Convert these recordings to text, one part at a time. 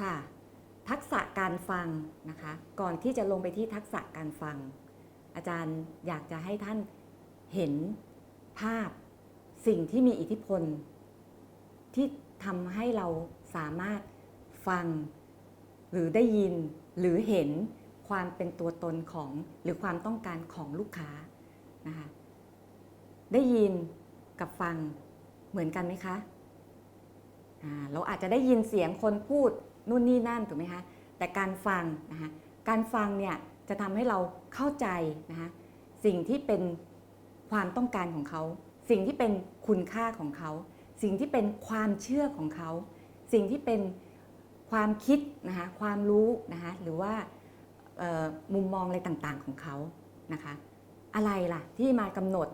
ค่ะ ทักษะการฟังนะคะ ก่อนที่จะลงไปที่ทักษะการฟัง อาจารย์อยากจะให้ท่านเห็นภาพสิ่งที่มีอิทธิพล ที่ทำให้เราสามารถฟัง หรือได้ยินหรือเห็นความเป็นตัวตนของหรือความต้องการของลูกค้านะคะได้ยินกับฟังเหมือนกันไหมคะ เราอาจจะได้ยินเสียงคนพูด นู่นนี่นั่นถูกไหมคะแต่การฟังนะคะการฟังเนี่ยจะทำให้เราเข้าใจนะคะสิ่งที่เป็นความต้องการของเขา สิ่งที่เป็นคุณค่าของเขา สิ่งที่เป็นความเชื่อของเขา สิ่งที่เป็นความคิดนะคะความรู้นะคะหรือว่ามุมมองอะไรต่างๆของเขานะคะอะไรล่ะที่มากำหนด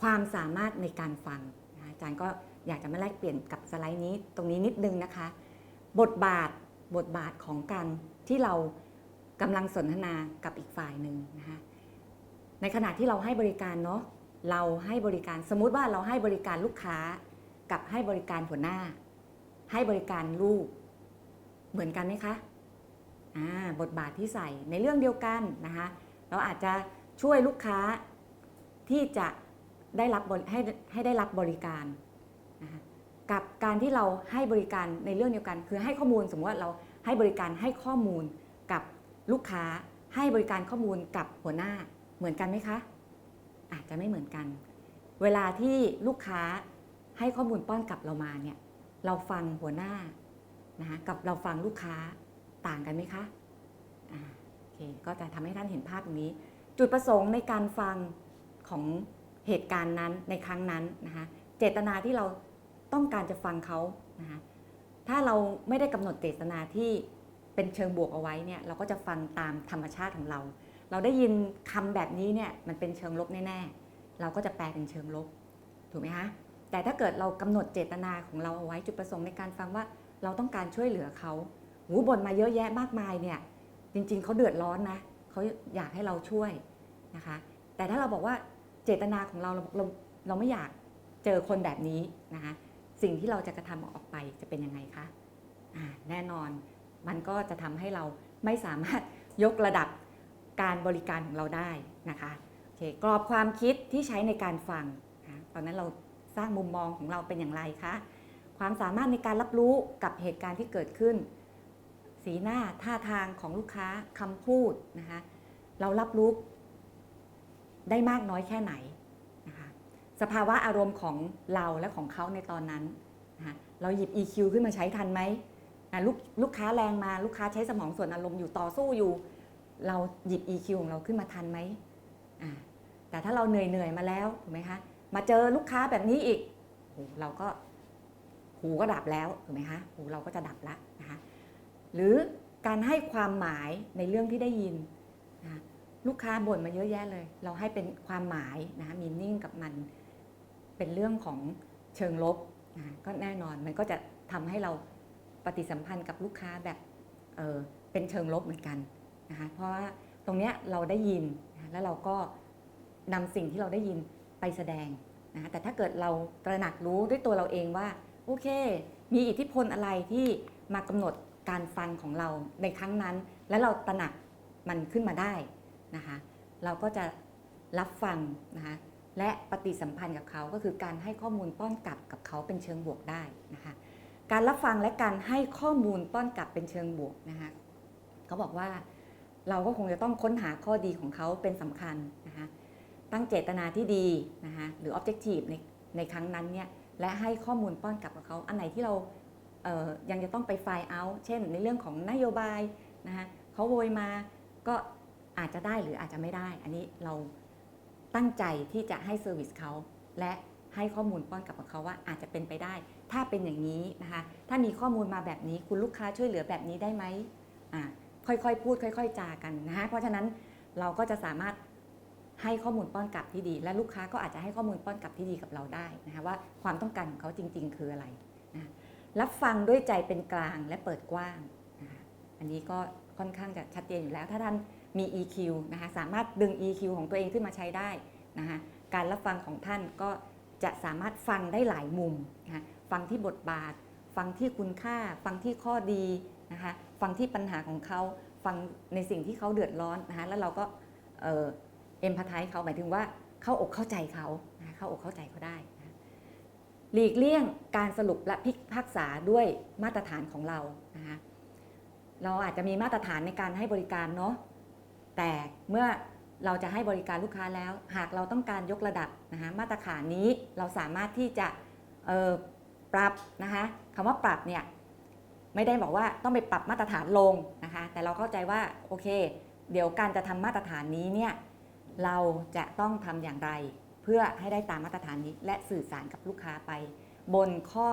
ความสามารถในการฟังอาจารย์ก็อยากจะมาแลกเปลี่ยนกับสไลด์นี้ตรงนี้นิดนึงนะคะ บทบาทบทบาทของการที่เรากำลังสนทนากับอีกฝ่ายหนึ่งนะคะในขณะที่เราให้บริการเนาะเราให้บริการสมมุติว่าเราให้บริการลูกค้ากับให้บริการหัวหน้า ให้บริการลูก เหมือนกันไหมคะอ่าบทบาทที่ใส่ในเรื่องเดียวกันนะคะเราอาจจะช่วยลูกค้าที่จะได้รับบริให้ให้ได้รับบริการนะคะ กับการที่เราให้บริการในเรื่องเดียวกัน คือให้ข้อมูลสมมติว่าเราให้บริการให้ข้อมูลกับลูกค้า ให้บริการข้อมูลกับหัวหน้าเหมือนกันไหมคะ อาจจะไม่เหมือนกัน เวลาที่ลูกค้าให้ข้อมูลป้อนกลับเรามาเนี่ยเราฟังหัวหน้านะคะกับเราฟังลูกค้าต่างกันไหมคะอ่าโอเคก็จะทำให้ท่านเห็นภาพตรงนี้ จุดประสงค์ในการฟังของเหตุการณ์นั้นในครั้งนั้นนะคะเจตนาที่เรา ต้องการจะฟังเขานะคะถ้าเราไม่ได้กำหนดเจตนาที่เป็นเชิงบวกเอาไว้เนี่ยเราก็จะฟังตามธรรมชาติของเรา เราได้ยินคำแบบนี้เนี่ยมันเป็นเชิงลบแน่ๆ เราก็จะแปลเป็นเชิงลบถูกไหมคะแต่ถ้าเกิดเรากำหนดเจตนาของเราเอาไว้จุดประสงค์ในการฟังว่าเราต้องการช่วยเหลือเขาหูบ่นมาเยอะแยะมากมายเนี่ยจริงๆเขาเดือดร้อนนะเขาอยากให้เราช่วยนะคะ แต่ถ้าเราบอกว่าเจตนาของเราเราเราเราไม่อยากเจอคนแบบนี้นะคะ สิ่งที่เราจะกระทำออกไปจะเป็นยังไงคะอ่าแน่นอนมันก็จะทำให้เราไม่สามารถยกระดับการบริการของเราได้นะคะโอเคกรอบความคิดที่ใช้ในการฟังนะตอนนั้นเราสร้างมุมมองของเราเป็นอย่างไรคะความสามารถในการรับรู้กับเหตุการณ์ที่เกิดขึ้น สีหน้าท่าทางของลูกค้าคำพูดนะคะเรารับรู้ได้มากน้อยแค่ไหน สภาวะอารมณ์ของเราและของเขาในตอนนั้นนะคะเราหยิบ EQ ขึ้นมาใช้ทันไหมอะลูกลูกค้าแรงมาลูกค้าใช้สมองส่วนอารมณ์อยู่ต่อสู้อยู่ เราหยิบ EQ ของเราขึ้นมาทันไหมแต่ถ้าเราเหนื่อยเหนื่อยๆมาแล้วถูกไหมคะมาเจอลูกค้าแบบนี้อีกโหเราก็หูก็ดับแล้วถูกไหมคะหูเราก็จะดับละนะคะหรือการให้ความหมายในเรื่องที่ได้ยินนะลูกค้าบ่นมาเยอะแยะเลย เราให้เป็นความหมายนะคะมีนิ่งกับมัน เป็นเรื่องของเชิงลบนะก็แน่นอนมันก็จะทำให้เราปฏิสัมพันธ์กับลูกค้าแบบเเป็นเชิงลบเหมือนกันนะคะเพราะว่าตรงเนี้ยเราได้ยินนะแล้วเราก็นำสิ่งที่เราได้ยินไปแสดงนะคะแต่ถ้าเกิดเราตระหนักรู้ด้วยตัวเราเองว่าโอเค มีอิทธิพลอะไรที่มากำหนดการฟังของเราในครั้งนั้น และเราตระหนักมันขึ้นมาได้นะคะ เราก็จะรับฟังนะคะ และปฏิสัมพันธ์กับเขาก็คือการให้ข้อมูลป้อนกลับกับเขาเป็นเชิงบวกได้นะคะการรับฟังและการให้ข้อมูลป้อนกลับเป็นเชิงบวกนะคะเขาบอกว่าเราก็คงจะต้องค้นหาข้อดีของเขาเป็นสำคัญนะคะตั้งเจตนาที่ดีนะคะหรือ objective ในในครั้งนั้นเนี่ยและให้ข้อมูลป้อนกลับกับเขาอันไหนที่เราเอ่อยังจะต้องไปไฟล์เอาเช่น ในเรื่องของนโยบายนะคะเขาโวยมาก็อาจจะได้หรืออาจจะไม่ได้ อันนี้เรา ตั้งใจที่จะให้เซอร์วิสเขาและให้ข้อมูลป้อนกลับกับเขาว่าอาจจะเป็นไปได้ ถ้าเป็นอย่างนี้นะคะ ถ้ามีข้อมูลมาแบบนี้คุณลูกค้าช่วยเหลือแบบนี้ได้ไหมอ่าค่อยๆ พูดค่อย ๆ จากันนะคะเพราะฉะนั้นเราก็จะสามารถให้ข้อมูลป้อนกลับที่ดี และลูกค้าก็อาจจะให้ข้อมูลป้อนกลับที่ดีกับเราได้นะคะว่าความต้องการของเขาจริง ๆ คืออะไรนะรับฟังด้วยใจเป็นกลางและเปิดกว้างนะคะอันนี้ก็ค่อนข้างจะชัดเจนอยู่แล้ว ถ้าท่าน มี EQ นะคะสามารถดึง EQ ของตัวเองขึ้นมาใช้ได้นะคะการรับฟังของท่านก็จะสามารถฟังได้หลายมุมนะคะฟังที่บทบาท ฟังที่คุณค่า ฟังที่ข้อดีนะคะฟังที่ปัญหาของเขาฟังในสิ่งที่เขาเดือดร้อนนะคะแล้วเราก็เอ็มพัทายเขาหมายถึงว่าเข้าอกเข้าใจเขานะเข้าอกเข้าใจเขาได้หลีกเลี่ยงการสรุปและพิพากษาด้วยมาตรฐานของเรานะคะเราอาจจะมีมาตรฐานในการให้บริการเนาะ แต่เมื่อเราจะให้บริการลูกค้าแล้ว หากเราต้องการยกระดับนะคะมาตรฐานนี้เราสามารถที่จะปรับนะคะคำว่าปรับเนี่ยไม่ได้บอกว่าต้องไปปรับมาตรฐานลงนะคะแต่เราเข้าใจว่าโอเค เดี๋ยวการจะทำมาตรฐานนี้เนี่ยเราจะต้องทำอย่างไร เพื่อให้ได้ตามมาตรฐานนี้ และสื่อสารกับลูกค้าไป บนข้อ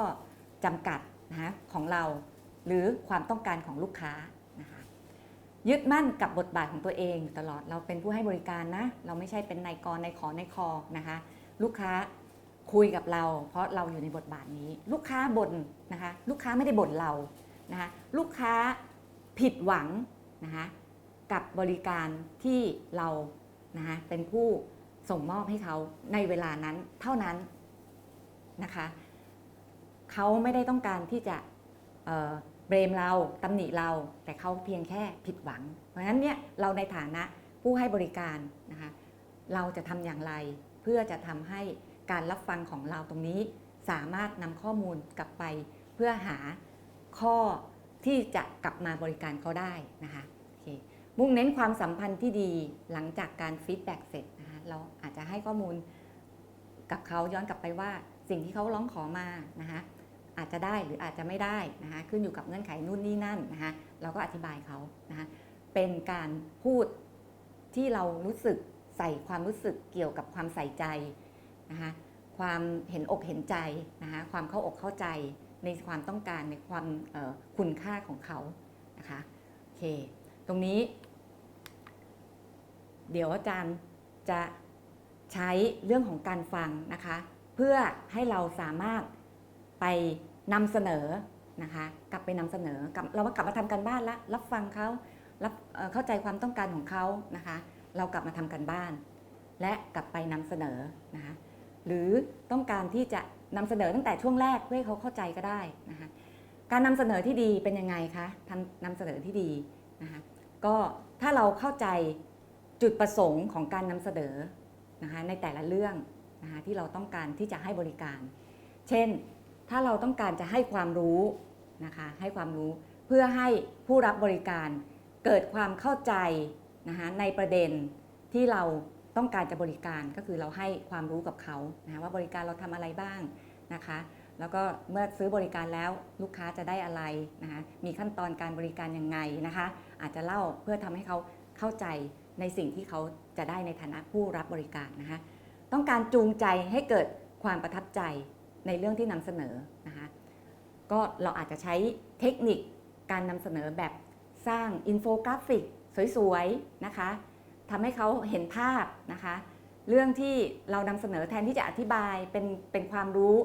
จำกัดนะคะของเรา หรือความต้องการของลูกค้า ยึดมั่นกับบทบาทของตัวเองอยู่ตลอดเราเป็นผู้ให้บริการนะ เราไม่ใช่เป็นนายกรนายขอนายคอนะคะ ลูกค้าคุยกับเรา เพราะเราอยู่ในบทบาทนี้ ลูกค้าบ่นนะคะ ลูกค้าไม่ได้บ่นเรานะคะลูกค้าผิดหวังนะคะกับบริการที่เรานะคะเป็นผู้ส่งมอบให้เขาในเวลานั้นเท่านั้นนะคะเขาไม่ได้ต้องการที่จะ เบรมเราตำหนิเรา แต่เขาเพียงแค่ผิดหวัง เพราะฉะนั้นเนี่ยเราในฐานะผู้ให้บริการนะคะเราจะทำอย่างไร เพื่อจะทำให้การรับฟังของเราตรงนี้ สามารถนำข้อมูลกลับไป เพื่อหาข้อที่จะกลับมาบริการเขาได้นะคะโอเคมุ่งเน้นความสัมพันธ์ที่ดีหลังจากการฟีดแบ็กเสร็จนะคะเราอาจจะให้ข้อมูลกับเขาย้อนกลับไปว่าสิ่งที่เขาร้องขอมานะคะ อาจจะได้หรืออาจจะไม่ได้นะคะขึ้นอยู่กับเงื่อนไขนู่นนี่นั่นนะคะเราก็อธิบายเขานะคะเป็นการพูดที่เรารู้สึกใส่ความรู้สึกเกี่ยวกับความใส่ใจนะคะความเห็นอกเห็นใจนะคะความเข้าอกเข้าใจในความต้องการในความคุณค่าของเขานะคะโอเค ตรงนี้ เดี๋ยวอาจารย์จะใช้เรื่องของการฟังนะคะ เพื่อให้เราสามารถไป นำเสนอนะคะ กลับไปนำเสนอกลับเราว่ากลับมาทำกันบ้านละรับฟังเขารับเเข้าใจความต้องการของเขานะคะ เรากลับมาทำกันบ้าน และกลับไปนำเสนอนะคะหรือต้องการที่จะนำเสนอตั้งแต่ช่วงแรกเพื่อให้เขาเข้าใจก็ได้นะคะการนำเสนอที่ดีเป็นยังไงคะทำนำเสนอที่ดีนะคะก็ถ้าเราเข้าใจจุดประสงค์ของการนำเสนอนะคะในแต่ละเรื่องนะคะที่เราต้องการที่จะให้บริการ เช่น ถ้าเราต้องการจะให้ความรู้นะคะให้ความรู้เพื่อให้ผู้รับบริการเกิดความเข้าใจนะคะในประเด็นที่เราต้องการจะบริการก็คือเราให้ความรู้กับเขานะคะว่าบริการเราทำอะไรบ้างนะคะ แล้วก็เมื่อซื้อบริการแล้วลูกค้าจะได้อะไรนะคะมีขั้นตอนการบริการยังไงนะคะ อาจจะเล่าเพื่อทำให้เขาเข้าใจในสิ่งที่เขาจะได้ในฐานะผู้รับบริการนะคะต้องการจูงใจให้เกิดความประทับใจ ในเรื่องที่นำเสนอนะคะก็เราอาจจะใช้เทคนิคการนำเสนอแบบสร้างอินโฟกราฟิกสวยๆนะคะทำให้เขาเห็นภาพนะคะเรื่องที่เรานำเสนอแทนที่จะอธิบายเป็นเป็นความรู้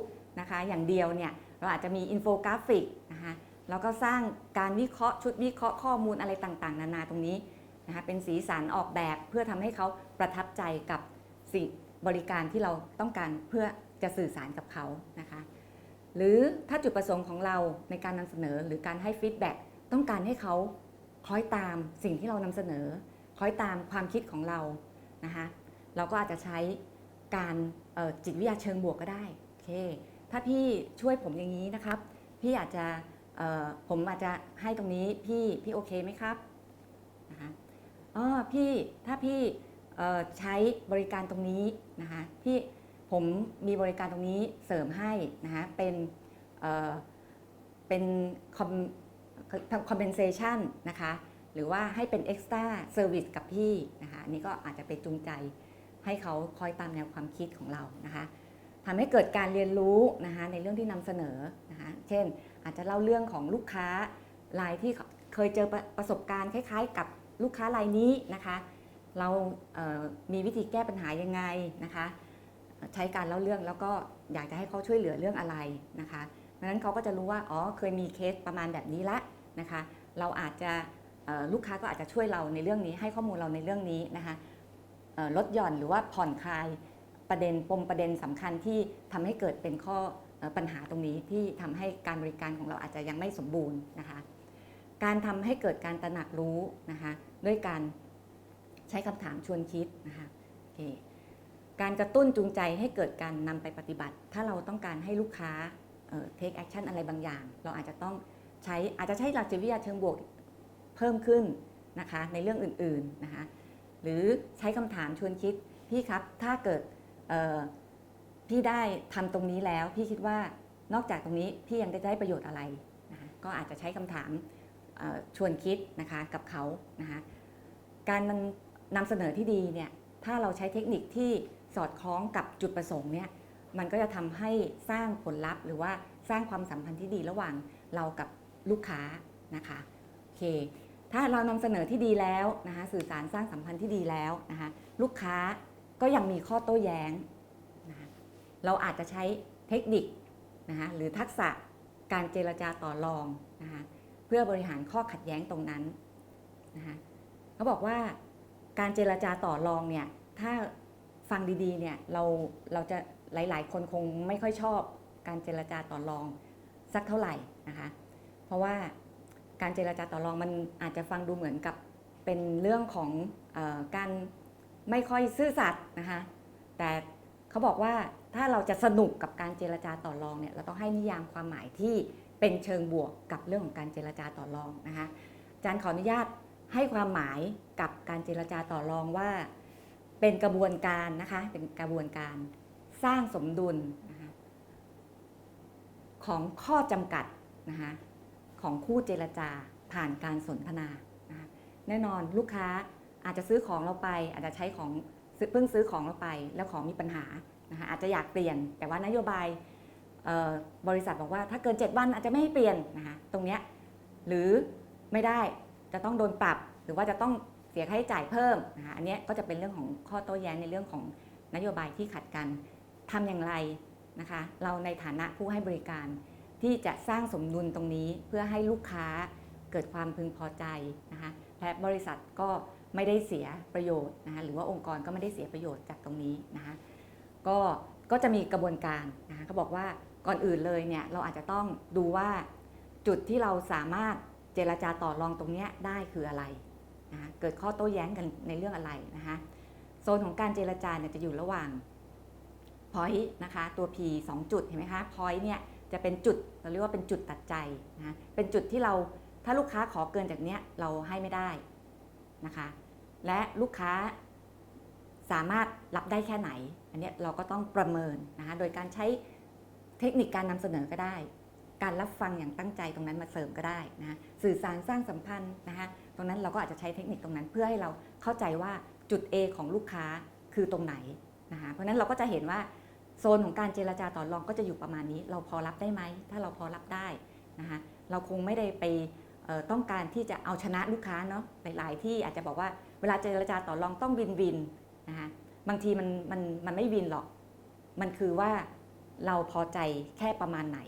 นะคะอย่างเดียวเนี่ยเราอาจจะมีอินโฟกราฟิกนะคะแล้วก็สร้างการวิเคราะห์ชุดวิเคราะห์ข้อมูลอะไรต่างๆ นานาตรงนี้นะคะเป็นสีสันออกแบบเพื่อทำให้เขาประทับใจกับสิ่งบริการที่เราต้องการเพื่อ จะสื่อสารกับเขานะคะหรือถ้าจุดประสงค์ของเราในการนำเสนอหรือการให้ฟีดแบ็กต้องการให้เขาคล้อยตามสิ่งที่เรานำเสนอ คล้อยตามความคิดของเรานะคะเราก็อาจจะใช้การจิตวิทยาเชิงบวกก็ได้โอเคถ้าพี่ช่วยผมอย่างนี้นะครับ พี่อาจจะผมอาจจะให้ตรงนี้พี่พี่โอเคไหมครับนะคะอ๋อพี่ถ้าพี่ใช้บริการตรงนี้นะคะพี่ ผมมีบริการตรงนี้เสริมให้นะคะเป็นเเป็น com- compensation นะคะหรือว่าให้เป็น extra service กับพี่นะคะอันนี้ก็อาจจะไปจูงใจให้เขาคอยตามแนวความคิดของเรานะคะทำให้เกิดการเรียนรู้นะคะในเรื่องที่นำเสนอนะคะเช่น อาจจะเล่าเรื่องของลูกค้ารายที่เคยเจอประประสบการณ์คล้าย ๆ กับลูกค้ารายนี้นะคะ เราเมีวิธีแก้ปัญหายังไงนะคะ ใช้การเล่าเรื่องแล้วก็อยากจะให้เขาช่วยเหลือเรื่องอะไรนะคะเพราะนั้นเขาก็จะรู้ว่าอ๋อเคยมีเคสประมาณแบบนี้ละนะคะ เราอาจจะลูกค้าก็อาจจะช่วยเราในเรื่องนี้ ให้ข้อมูลเราในเรื่องนี้นะคะลดหย่อนหรือว่าผ่อนคลายประเด็นปมประเด็นสำคัญที่ทำให้เกิดเป็นข้อเอ่อปัญหาตรงนี้ที่ทำให้การบริการของเราอาจจะยังไม่สมบูรณ์นะคะ การทำให้เกิดการตระหนักรู้นะคะ ด้วยการใช้คำถามชวนคิดนะคะโอเค การกระตุ้นจูงใจให้เกิดการนำไปปฏิบัติ ถ้าเราต้องการให้ลูกค้าเอ่อ take action อะไรบางอย่าง เราอาจจะต้องใช้อาจจะใช้หลักจิตวิทยาเชิงบวกเพิ่มขึ้นนะคะในเรื่องอื่นๆนะคะหรือใช้คำถามชวนคิด พี่ครับถ้าเกิดพี่ได้ทำตรงนี้แล้ว พี่คิดว่านอกจากตรงนี้พี่ยังได้ได้ประโยชน์อะไรนะคะก็อาจจะใช้คำถามชวนคิดนะคะกับเขานะคะการนำเสนอที่ดีเนี่ยถ้าเราใช้เทคนิคที่ สอดคล้องกับจุดประสงค์เนี่ยมันก็จะทำให้สร้างผลลัพธ์ หรือว่าสร้างความสัมพันธ์ที่ดีระหว่างเรากับลูกค้านะคะโอเค ถ้าเรานำเสนอที่ดีแล้วนะคะสื่อสารสร้างสัมพันธ์ที่ดีแล้วนะคะลูกค้าก็ยังมีข้อโต้แย้งนะะเราอาจจะใช้เทคนิคนะคะหรือทักษะการเจรจาต่อรองนะคะเพื่อบริหารข้อขัดแย้งตรงนั้นนะคะเขาบอกว่าการเจรจาต่อรองเนี่ยถ้า ฟังดีๆเนี่ยเราเราจะหลายๆ คนคงไม่ค่อยชอบการเจรจาต่อรองสักเท่าไหร่นะคะ เพราะว่าการเจรจาต่อรองมันอาจจะฟังดูเหมือนกับเป็นเรื่องของออการไม่ค่อยซื่อสัตย์นะคะแต่เขาบอกว่าถ้าเราจะสนุกกับการเจรจาต่อรองเนี่ยเราต้องให้นิยามความหมายที่เป็นเชิงบวกกับเรื่องของการเจรจาต่อรองนะคะอาจารย์ขออนุญาตให้ความหมายกับการเจรจาต่อรองว่า เป็นกระบวนการนะคะ เป็นกระบวนการสร้างสมดุลนะคะของข้อจำกัดนะคะของคู่เจรจาผ่านการสนทนานะคะแน่นอนลูกค้าอาจจะซื้อของเราไป อาจจะใช้ของเพิ่งซื้อของเราไป แล้วของมีปัญหานะคะอาจจะอยากเปลี่ยน แต่ว่านโยบายบริษัทบอกว่าถ้าเกิน 7 วันอาจจะไม่ให้เปลี่ยนนะคะตรงเนี้ยหรือไม่ได้จะต้องโดนปรับหรือว่าจะต้อง เสียค่าใช้จ่ายเพิ่มนะคะอันนี้ก็จะเป็นเรื่องของข้อโต้แย้งในเรื่องของนโยบายที่ขัดกันทำอย่างไรนะคะ เราในฐานะผู้ให้บริการ ที่จะสร้างสมดุลตรงนี้เพื่อให้ลูกค้าเกิดความพึงพอใจนะคะและบริษัทก็ไม่ได้เสียประโยชน์นะคะหรือว่าองค์กรก็ไม่ได้เสียประโยชน์จากตรงนี้นะคะก็ก็จะมีกระบวนการนะคะเขาบอกว่าก่อนอื่นเลยเนี่ยเราอาจจะต้องดูว่าจุดที่เราสามารถเจรจาต่อรองตรงนี้ได้คืออะไร นะคะเกิดข้อโต้แย้งกันในเรื่องอะไรนะคะโซนของการเจรจาเนี่ยจะอยู่ระหว่าง point นะคะตัว P 2 จุดเห็นไหมคะ point เนี่ยจะเป็นจุดเราเรียกว่าเป็นจุดตัดใจนะะเป็นจุดที่เราถ้าลูกค้าขอเกินจากเนี้ยเราให้ไม่ได้นะคะและลูกค้าสามารถรับได้แค่ไหน อันเนี้ยเราก็ต้องประเมินนะคะโดยการใช้เทคนิคการนำเสนอก็ได้ การรับฟังอย่างตั้งใจตรงนั้นมาเสริมก็ได้นะสื่อสารสร้างสัมพันธ์นะคะตรงนั้นเราก็อาจจะใช้เทคนิคตรงนั้นเพื่อให้เราเข้าใจว่าจุด A ของลูกค้าคือตรงไหนนะคะเพราะนั้นเราก็จะเห็นว่าโซนของการเจรจาต่อรองก็จะอยู่ประมาณนี้ เราพอรับได้ไหม ถ้าเราพอรับได้นะคะเราคงไม่ได้ไปต้องการที่จะเอาชนะลูกค้าเนาะหลาย ๆ ที่อาจจะบอกว่าเวลาเจรจาต่อรองต้องวินวินนะคะบางทีมันมันมันไม่วินหรอก มันคือว่าเราพอใจแค่ประมาณไหน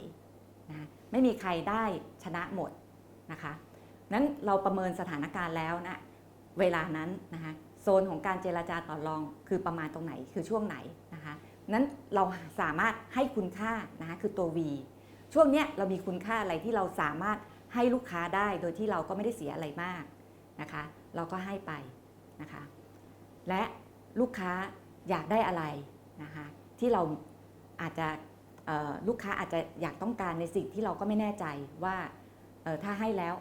นะไม่มีใครได้ชนะหมดนะคะนั้นเราประเมินสถานการณ์แล้วนะเวลานั้นนะคะโซนของการเจราจาต่อรองคือประมาณตรงไหนคือช่วงไหนนะคะนั้นเราสามารถให้คุณค่านะคะคือตัว V ช่วงเนี้ยเรามีคุณค่าอะไรที่เราสามารถให้ลูกค้าได้โดยที่เราก็ไม่ได้เสียอะไรมากนะคะ เราก็ให้ไปนะคะ และลูกค้าอยากได้อะไรนะคะที่เราอาจจะ ลูกค้าอาจจะอยากต้องการในสิ่งที่เราก็ไม่แน่ใจว่าถ้าให้แล้ว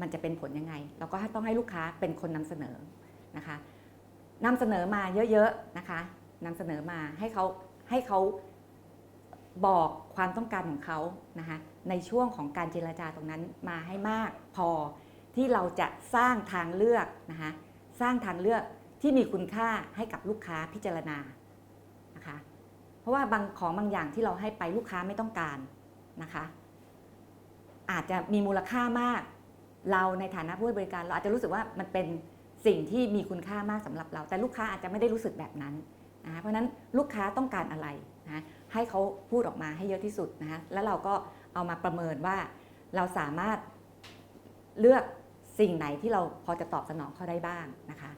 มันจะเป็นผลยังไง เราก็ต้องให้ลูกค้าเป็นคนนำเสนอนะคะนำเสนอมาเยอะๆนะคะนำเสนอมาให้เขาให้เขาบอกความต้องการของเขานะคะในช่วงของการเจรจาตรงนั้นมาให้มากพอที่เราจะสร้างทางเลือกนะคะสร้างทางเลือกที่มีคุณค่าให้กับลูกค้าพิจารณา ราะว่าบางของบางอย่างที่เราให้ไปลูกค้าไม่ต้องการนะคะ อาจจะมีมูลค่ามาก เราในฐานะผู้ให้บริการ เราอาจจะรู้สึกว่ามันเป็นสิ่งที่มีคุณค่ามากสำหรับเรา แต่ลูกค้าอาจจะไม่ได้รู้สึกแบบนั้นนะะเพราะฉะนั้นลูกค้าต้องการอะไรนะให้เขาพูดออกมาให้เยอะที่สุดนะคะแล้วเราก็เอามาประเมินว่าเราสามารถเลือกสิ่งไหนที่เราพอจะตอบสนองเขาได้บ้างนะคะ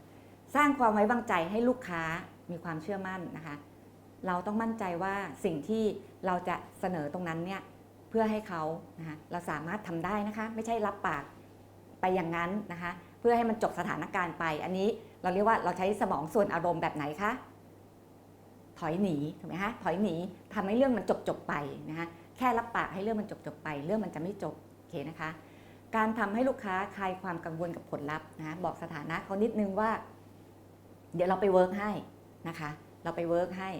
สร้างความไว้วางใจให้ลูกค้ามีความเชื่อมั่นนะคะ เราต้องมั่นใจว่าสิ่งที่เราจะเสนอตรงนั้นเนี่ยเพื่อให้เขานะคะเราสามารถทำได้นะคะ ไม่ใช่รับปากไปอย่างนั้นนะคะ เพื่อให้มันจบสถานการณ์ไป อันนี้เราเรียกว่าเราใช้สมองส่วนอารมณ์แบบไหนคะถอยหนีถูกไหมคะถอยหนีทำให้เรื่องมันจบจบไปนะคะแค่รับปากให้เรื่องมันจบจบไป เรื่องมันจะไม่จบโอเคนะคะ การทำให้ลูกค้าคลายความกังวลกับผลลัพธ์นะคะบอกสถานะเขานิดนึงว่า เดี๋ยวเราไปเวิร์กให้นะคะ เราไปเวิร์กให้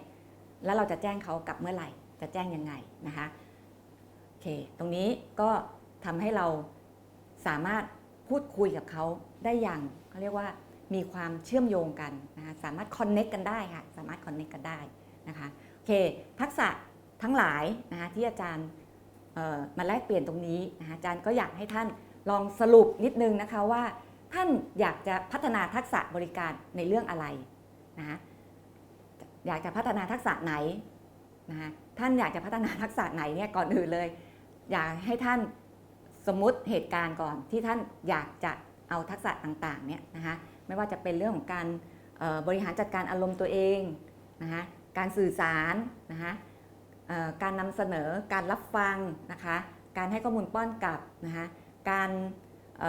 แล้วเราจะแจ้งเขากลับเมื่อไหร่ จะแจ้งยังไงนะคะโอเค ตรงนี้ก็ทำให้เราสามารถพูดคุยกับเขาได้อย่างเขาเรียกว่ามีความเชื่อมโยงกันนะคะสามารถคอนเน็กกันได้ค่ะสามารถคอนเน็กกันได้นะคะโอเค ทักษะทั้งหลายนะคะที่อาจารย์มาแลกเปลี่ยนตรงนี้นะคะอาจารย์ก็อยากให้ท่านลองสรุปนิดนึงนะคะว่าท่านอยากจะพัฒนาทักษะบริการในเรื่องอะไรนะคะ อยากจะพัฒนาทักษะไหนนะคะท่านอยากจะพัฒนาทักษะไหนเนี่ยก่อนอื่นเลย อยากให้ท่านสมมุติเหตุการณ์ก่อนที่ท่านอยากจะเอาทักษะต่างๆเนี่ยนะคะไม่ว่าจะเป็นเรื่องของการบริหารจัดการอารมณ์ตัวเองนะคะการสื่อสารนะคะการนำเสนอการรับฟังนะคะการให้ข้อมูลป้อนกลับนะคะการเ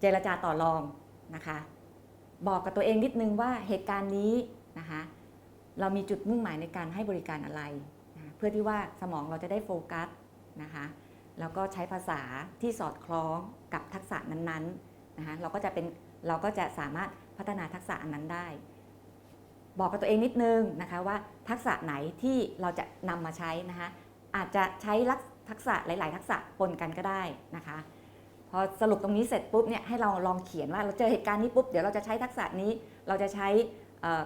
เจรจาต่อรองนะคะบอกกับตัวเองนิดนึงว่าเหตุการณ์นี้ นะคะเรามีจุดมุ่งหมายในการให้บริการอะไรนะเพื่อที่ว่าสมองเราจะได้โฟกัสนะคะแล้วก็ใช้ภาษาที่สอดคล้องกับทักษะนั้นๆนะคะเราก็จะเป็นเราก็จะสามารถพัฒนาทักษะอันนั้นได้ บอกกับตัวเองนิดนึงนะคะว่าทักษะไหนที่เราจะนำมาใช้นะคะอาจจะใช้ลักทักษะหลาย ๆ ทักษะปนกันก็ได้นะคะพอสรุปตรงนี้เสร็จปุ๊บเนี่ยให้เราลองเขียนว่าเราเจอเหตุการณ์นี้ปุ๊บเดี๋ยวเราจะใช้ทักษะนี้เราจะใช้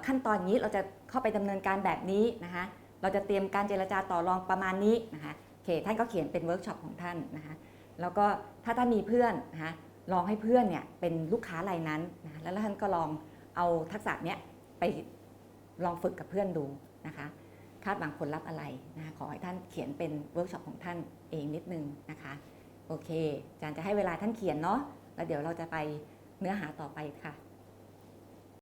ขั้นตอนนี้เราจะเข้าไปดำเนินการแบบนี้นะคะเราจะเตรียมการเจรจาต่อรองประมาณนี้นะคะโอเคท่านก็เขียนเป็นเวิร์กช็อปของท่านนะคะแล้วก็ถ้าท่านมีเพื่อนนะคะลองให้เพื่อนเนี่ยเป็นลูกค้ารายนั้นนะะแล้วท่านก็ลองเอาทักษะเนี้ยไปลองฝึกกับเพื่อนดูนะคะคาดหวังผลลัพธ์อะไรนะคะขอให้ท่านเขียนเป็นเวิร์กช็อปของท่านเองนิดนึงนะคะโอเคอาจารย์จะให้เวลาท่านเขียนเนาะแล้วเดี๋ยวเราจะไปเนื้อหาต่อไปค่ะ